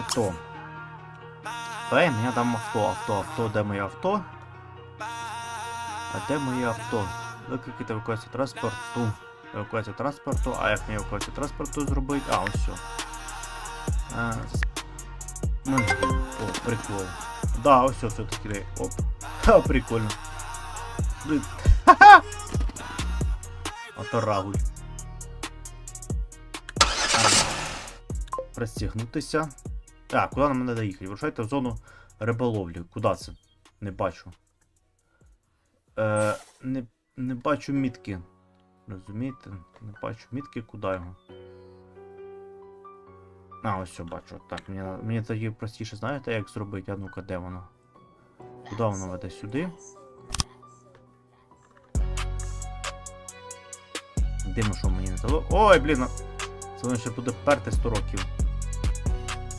не то. Давай, мені там авто, авто, авто, де моє авто? А де моє авто? Викликати евакуацію транспорту. Евакуацію транспорту. А як мені евакуацію транспорту зробити? А, ось все. А, ну, О, прикол. Да, ось все, все-таки. Оп. Ха, прикольно. Блин. Ха-ха! Ото рагуль. Пристігнутися. Так, куди нам мене доїхати? Вирушайте в зону риболовлі. Куди це? Не бачу. Е, не, не бачу мітки. Розумієте? Не бачу мітки, куди його. А, ось все бачу. Так, мені, мені тоді простіше, знаєте, як зробити? А ну-ка, де воно? Куди воно веде сюди? Дивно, що мені не дало. Ой, блін! Це воно ще буде перти 100 років.